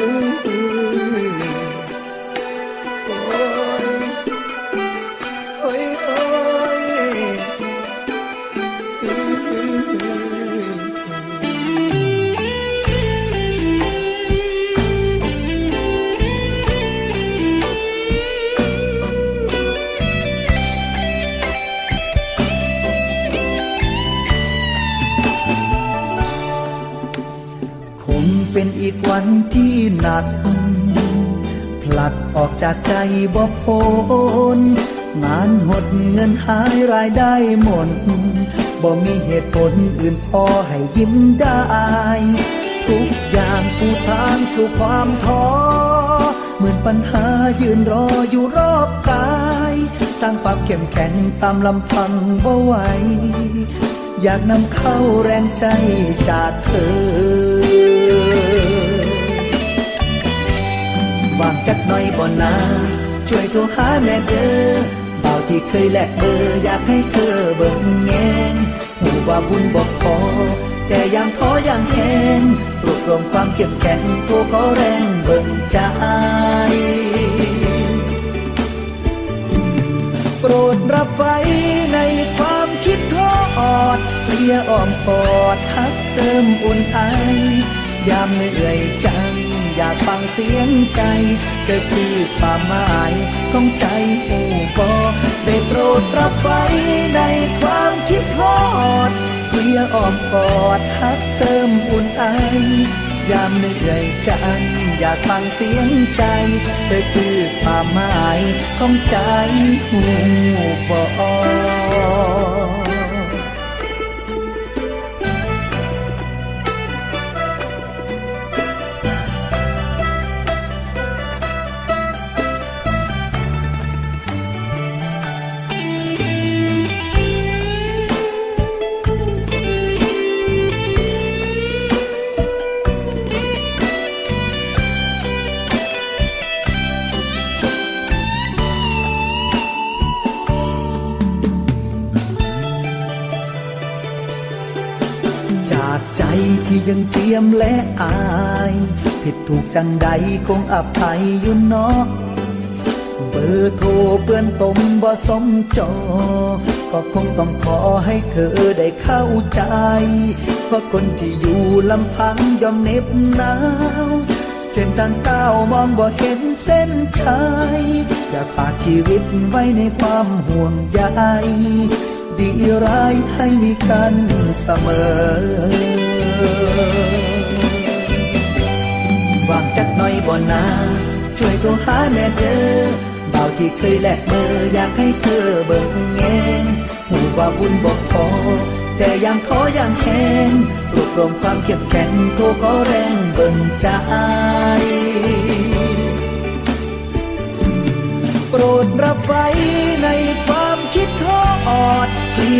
โคงเป็นอีกวันที่หนัก ผลัดออกจากใจบ่พ้นงานหดเงินหายรายได้หมดบ่มีเหตุผลอื่นพอให้ยิ้มได้ ทุกอย่างปูทางสู่ความท้อเหมือนปัญหายืนรออยู่รอบกาย สร้างความเข้มแข็งตามลำพังบ่ไหวอยากนำเข้าแรงใจจากเธอ ช่วยโทรหาแน่เด้อเบาที่เคยแลกเบอร์อยากให้เธอเบิ่งแยงหูว่าบุญบอกพอแต่ยังท้อยังแห้งรวบรวมความเข้มแข็งตัวขอแรงเบิ่งใจโปรดรับไว้ในความคิดทอดเคลียอ้อมกอดทักเติมอุ่นไอยามเหนื่อยจัง อยากฟังเสียงใจเธอคือความหมายของใจผู้บอกได้โปรดรับไว้ในความคิดทอดเคลียร์อ้อมกอดทักเติมอุ่นไอยามเหนื่อยจังอยากฟังเสียงใจเธอคือความหมายของใจหูบอ จากใจที่ยังเจียมและอาย ผิดถูกจังใดคงอภัยอยู่นอกเบอร์โทรเปื้อนตมบ่สมจอ ก็คงต้องขอให้เธอได้เข้าใจเพราะคนที่อยู่ลำพังยอมเหน็บหนาวเส้นทางก้าวมองบ่เห็นเส้นชัยอยากฝากชีวิตไว้ในความห่วงใย ดีร้ายให้มีกันเสมอวางจักหน่อยบ่นาช่วยโทรหาแน่เด้อเบาที่เคยแลกเบอร์อยากให้เธอเบิ่งแยงหูว่าบุญบอกพอแต่ยังท้อยังแข็งรวบรวมความเข้มแข็งโทรขอแรงเบิ่งใจ โปรดรับไว้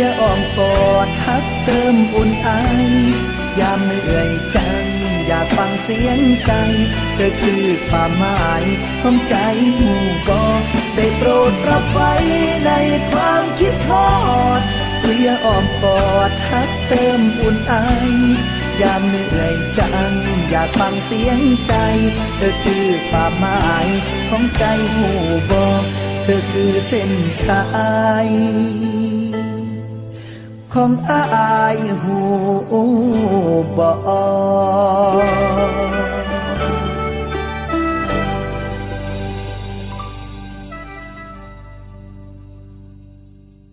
ยอ้อมกอดทักเติมอุ่นไอยามเหนื่อยจังอยากฟังเสียงใจเธอคือความหมายของใจหูบอกได้โปรดรับไว้ในความคิดทอดเลียอ้อมกอดทักเติมอุ่นไอยามเหนื่อยจังอยากฟังเสียงใจเธอคือความหมายของใจหูบอกเธอคือเส้นชัย ของอายหูบ่